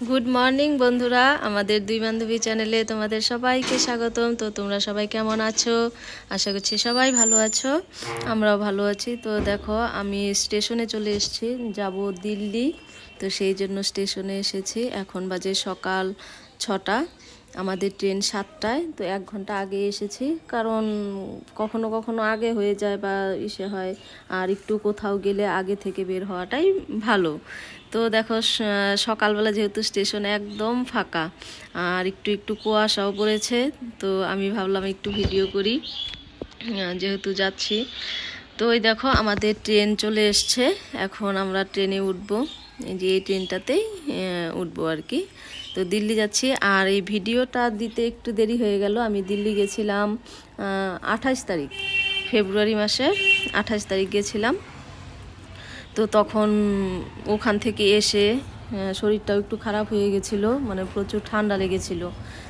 Good morning বন্ধুরা। আমাদের দুই বান্ধবী চ্যানেলে তোমাদের সবাইকে স্বাগতম। তো তোমরা সবাই কেমন আছো? আশা করছি সবাই ভালো আছো। আমরাও ভালো আছি। তো দেখো, আমি স্টেশনে চলে এসেছি। যাব দিল্লি। তো সেই জন্য স্টেশনে এসেছি। এখন বাজে সকাল ছটা। আমাদের ট্রেন সাতটায়। তো এক ঘণ্টা আগে এসেছি। কারণ কখনো কখনো আগে হয়ে যায় বা ইসে হয়। আর একটু কোথাও গেলে আগে থেকে বের হওয়াটাই ভালো। তো দেখো সকালবেলা যেহেতু স্টেশন একদম ফাঁকা, আর একটু একটু কুয়াশাও পড়েছে, তো আমি ভাবলাম একটু ভিডিও করি যেহেতু যাচ্ছি। তো ওই দেখো, আমাদের ট্রেন চলে এসছে, এখন আমরা ট্রেনে উঠব যে এই ট্রেনটাতেই উঠবো আর কি। তো দিল্লি যাচ্ছি, আর এই ভিডিওটা দিতে একটু দেরি হয়ে গেল, আমি দিল্লি গেছিলাম আঠাশ তারিখ, ফেব্রুয়ারি মাসের আঠাশ তারিখ গেছিলাম। তো তখন ওখান থেকে এসে শরীরটাও একটু খারাপ হয়ে গেছিল মানে প্রচুর ঠান্ডা লেগেছিল।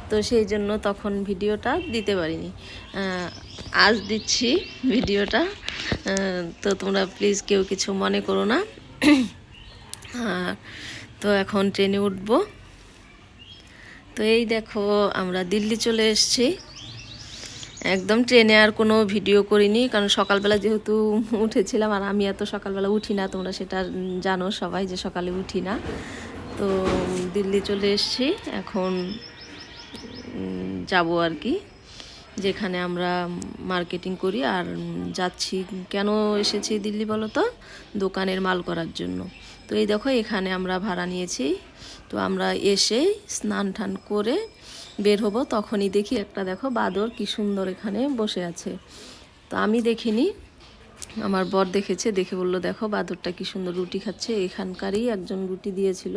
তো সেই জন্য তখন ভিডিওটা দিতে পারিনি। আজ দিচ্ছি ভিডিওটা। তো তোমরা প্লিজ কেউ কিছু মনে করো না। তো এখন ট্রেনে উঠবো। তো এই দেখো, আমরা দিল্লি চলে এসেছি। একদম ট্রেনে আর কোনো ভিডিও করিনি, কারণ সকালবেলা যেহেতু উঠেছিলাম আর আমি এত সকালবেলা উঠি না, তোমরা সেটা জানো সবাই যে সকালে উঠি না। তো দিল্লি চলে এসেছি, এখন যাব আর কি, যেখানে আমরা মার্কেটিং করি আর যাচ্ছি। কেন এসেছি দিল্লি বলো তো? দোকানের মাল করার জন্য। তো এই দেখো এখানে আমরা ভাড়া নিয়েছি। তো আমরা এসে স্নান টান করে বের হব, তখনই দেখি একটা, দেখো বাদর কি সুন্দর এখানে বসে আছে। তো আমি দেখিনি, আমার বর দেখেছে, দেখে বলল, দেখো বাদরটা কি সুন্দর রুটি খাচ্ছে। এখানকারই একজন রুটি দিয়েছিল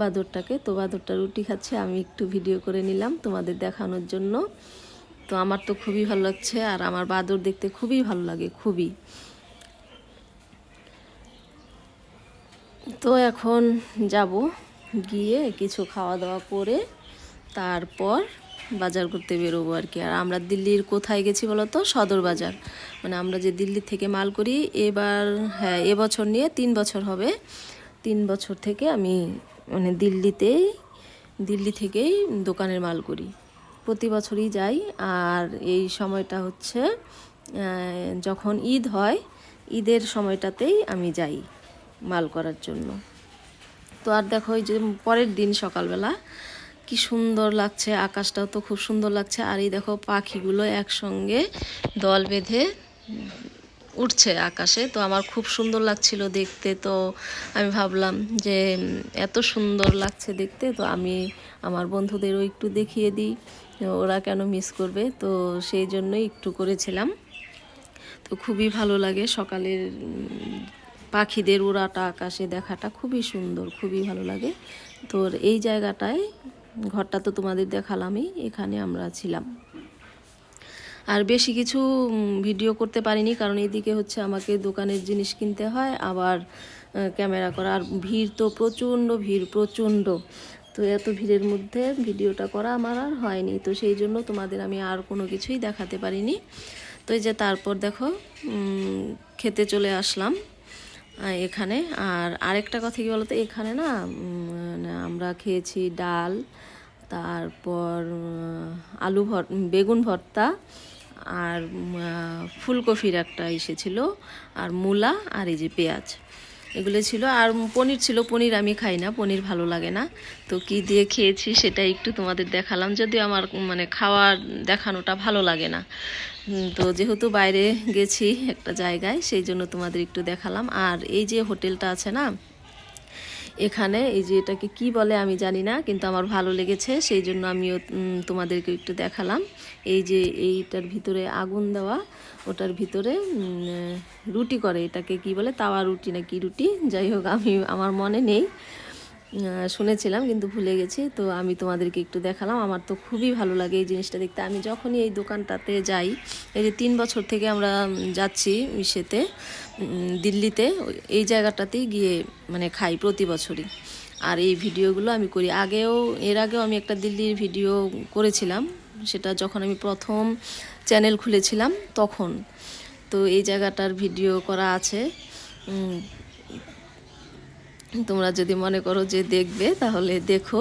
বাদরটাকে। তো বাদরটা রুটি খাচ্ছে, আমি একটু ভিডিও করে নিলাম তোমাদের দেখানোর জন্য। তো আমার তো খুবই ভালো লাগছে, আর আমার বাদর দেখতে খুবই ভালো লাগে, খুবই। তো এখন যাব গিয়ে কিছু খাওয়া দাওয়া করে। তারপর বাজার করতে বেরোবো আর কি। আর আমরা দিল্লির কোথায় গেছি বলো তো সদর বাজার। মানে আমরা যে দিল্লি থেকে মাল করি, এবার হ্যাঁ এবছর নিয়ে তিন বছর হবে। তিন বছর থেকে আমি মানে দিল্লিতেই, দিল্লি থেকেই দোকানের মাল করি। প্রতি বছরই যাই। আর এই সময়টা হচ্ছে যখন ঈদ হয়, ঈদের সময়টাতেই আমি যাই মাল করার জন্য। তো আর দেখো ওই যে পরের দিন সকালবেলা কি সুন্দর লাগছে, আকাশটাও তো খুব সুন্দর লাগছে। আর এই দেখো পাখিগুলো একসঙ্গে দল বেঁধে উঠছে আকাশে। তো আমার খুব সুন্দর লাগছিল দেখতে। তো আমি ভাবলাম যে এত সুন্দর লাগছে দেখতে। তো আমি আমার বন্ধুদেরও একটু দেখিয়ে দিই, ওরা কেন মিস করবে। তো সেই জন্যই একটু করেছিলাম। তো খুবই ভালো লাগে সকালের পাখিদের উড়াটা, আকাশে দেখাটা। খুবই সুন্দর, খুবই ভালো লাগে। তো এই জায়গাটায় ঘরটা তো তোমাদের দেখালামই, এখানে আমরা ছিলাম। আর বেশি কিছু ভিডিও করতে পারিনি, কারণ এদিকে হচ্ছে আমাকে দোকানের জিনিস কিনতে হয়, আবার ক্যামেরা করা, আর ভিড় তো প্রচণ্ড ভিড়, প্রচণ্ড। তো এত ভিড়ের মধ্যে ভিডিওটা করা আমার আর হয়নি, তো সেই জন্য তোমাদের আমি আর কোনো কিছুই দেখাতে পারিনি। তো এই যে তারপর দেখো খেতে চলে আসলাম। এখানে। আর আরেকটা কথা কি বলতো, এখানে না আমরা খেয়েছি ডাল, তারপর আলু ভর, বেগুন ভর্তা আর ফুলকপির একটা এসেছিল আর মূলা আর এই যে পেঁয়াজ। এগুলো ছিল। আর পনির ছিল, পনির আমি খাই না, পনির ভালো লাগে না। তো কি দিয়ে খেয়েছি সেটা একটু তোমাদের দেখালাম। যদিও আমার মানে খাওয়ার দেখানোটা ভালো লাগে না। তো যেহেতু বাইরে গেছি একটা জায়গায়, সেই জন্য তোমাদের একটু দেখালাম। আর এই যে হোটেলটা আছে না এখানে, এই যে এটাকে কি বলে আমি জানি না, কিন্তু আমার ভালো লেগেছে, সেই জন্য আমিও তোমাদেরকে একটু দেখালাম। এই যে এইটার ভিতরে আগুন দেওয়া, ওটার ভিতরে রুটি করে, এটাকে কি বলে, তাওয়া রুটি না কি রুটি? যাই হোক, আমি, আমার মনে নেই। শুনেছিলাম, কিন্তু ভুলে গেছি। তো আমি তোমাদেরকে একটু দেখালাম। আমার তো খুবই ভালো লাগে এই জিনিসটা দেখতে। আমি যখনই এই দোকানটাতে যাই, এই যে তিন বছর থেকে আমরা যাচ্ছি ইসেতে দিল্লিতে এই জায়গাটাতেই গিয়ে মানে খাই প্রতি বছরই। আর এই ভিডিওগুলো আমি করি। আগেও, এর আগেও আমি একটা দিল্লির ভিডিও করেছিলাম। সেটা যখন আমি প্রথম চ্যানেল খুলেছিলাম, তখন। তো এই জায়গাটার ভিডিও করা আছে। তোমরা যদি মনে করো যে দেখবে, তাহলে দেখো।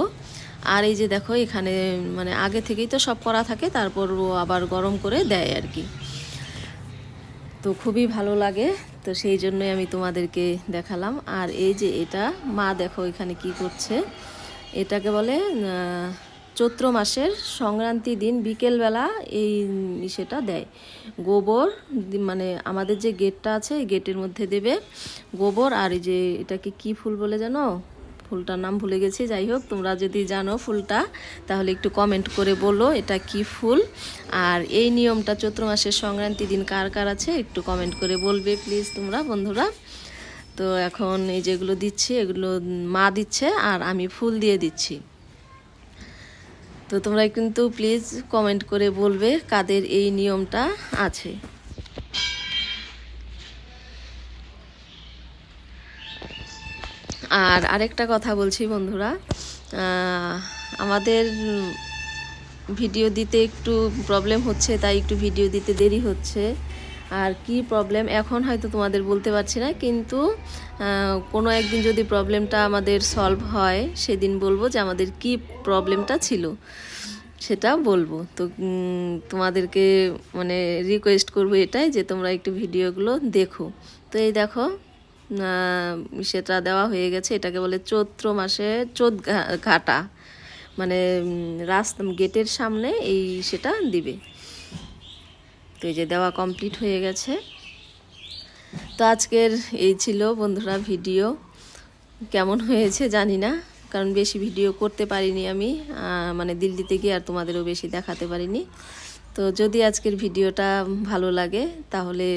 আর এই যে দেখো, এখানে মানে আগে থেকেই তো সব করা থাকে, তারপর ও আবার গরম করে দেয় আর কি। তো খুবই ভালো লাগে, তো সেই জন্যই আমি তোমাদেরকে দেখালাম। আর এই যে এটা, মা দেখো এখানে কি করছে। এটাকে বলে চৈত্র মাসের সংক্রান্তি দিন বিকেলবেলা এই সেটা দেয়। গোবর মানে আমাদের যে গেটটা আছে, এই গেটের মধ্যে দেবে গোবর। আর এই যে এটাকে কি ফুল বলে জানো? ফুলটার নাম ভুলে গেছি, যাই হোক, তোমরা যদি জানো ফুলটা, তাহলে একটু কমেন্ট করে বলো এটা কি ফুল। আর এই নিয়মটা চৈত্র মাসের সংক্রান্তি দিন কার কার আছে, একটু কমেন্ট করে বলবে প্লিজ তোমরা, বন্ধুরা। তো এখন এই যেগুলো দিচ্ছি, এগুলো মা দিচ্ছে আর আমি ফুল দিয়ে দিচ্ছি। তো তোমরা কিন্তু প্লিজ কমেন্ট করে বলবে কাদের এই নিয়মটা আছে। আর আরেকটা কথা বলছি বন্ধুরা আমাদের ভিডিও দিতে একটু প্রবলেম হচ্ছে, তাই একটু ভিডিও দিতে দেরি হচ্ছে। আর কি প্রবলেম এখন হয়তো তোমাদের বলতে পারছি না, কিন্তু কোনো একদিন যদি প্রবলেমটা আমাদের সলভ হয়, সেদিন বলব যে আমাদের কি প্রবলেমটা ছিল, সেটা বলব। তো তোমাদেরকে মানে রিকোয়েস্ট করব এটাই যে তোমরা একটু ভিডিওগুলো দেখো। তো এই দেখো সেটা দেওয়া হয়ে গেছে, এটাকে বলে চৈত্র মাসে চোদ ঘাটা। মানে রাস্তা, গেটের সামনে এই সেটা দিবে। তো এই যে দেওয়া কমপ্লিট হয়ে গেছে। তো আজকের এই ছিল বন্ধুরা ভিডিও। কেমন হয়েছে জানি না, কারণ বেশি ভিডিও করতে পারিনি আমি মানে দিল্লিতে গিয়ে আর তোমাদেরও বেশি দেখাতে পারিনি। তো যদি আজকের ভিডিওটা ভালো লাগে, তাহলে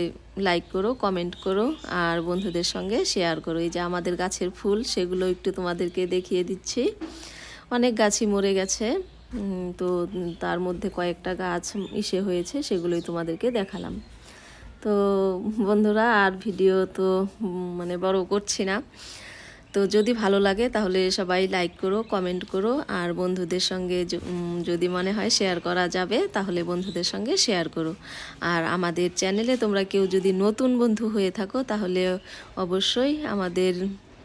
লাইক করো কমেন্ট করো, আর বন্ধুদের সঙ্গে শেয়ার করো। এই যে আমাদের গাছের ফুল, সেগুলো একটু তোমাদেরকে দেখিয়ে দিচ্ছি। অনেক গাছই মরে গেছে। তো তার মধ্যে কয়েকটা গাছ ইসে হয়েছে, সেগুলোই তোমাদেরকে দেখালাম। তো বন্ধুরা, আর ভিডিও তো মানে বড় করছি না। তো যদি ভালো লাগে, তাহলে সবাই লাইক করো, কমেন্ট করো, আর বন্ধুদের সঙ্গে যদি মনে হয় শেয়ার করা যাবে, তাহলে বন্ধুদের সঙ্গে শেয়ার করো। আর আমাদের চ্যানেলে তোমরা কেউ যদি নতুন বন্ধু হয়ে থাকো, তাহলে অবশ্যই আমাদের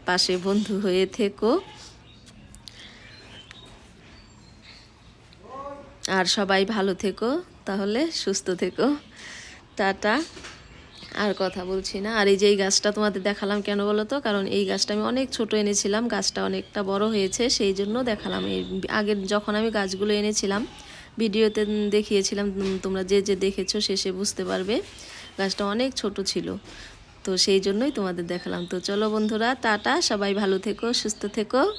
পাশে বন্ধু হয়ে থেকো। আর সবাই ভালো থেকো, তাহলে সুস্থ থেকো। টাটা। আর কথা বলছি না। আর এই যে এই গাছটা তোমাদের দেখালাম কেন বলো তো? কারণ এই গাছটা আমি অনেক ছোট এনেছিলাম, গাছটা অনেকটা বড় হয়েছে, সেই জন্য দেখালাম। এই আগের যখন আমি গাছগুলো এনেছিলাম, ভিডিওতে দেখিয়েছিলাম তোমরা যে যে দেখেছ শেষে বুঝতে পারবে, গাছটা অনেক ছোট ছিল। তো সেই জন্যই তোমাদের দেখালাম। তো চলো বন্ধুরা, টাটা, সবাই ভালো থেকো, সুস্থ থেকো।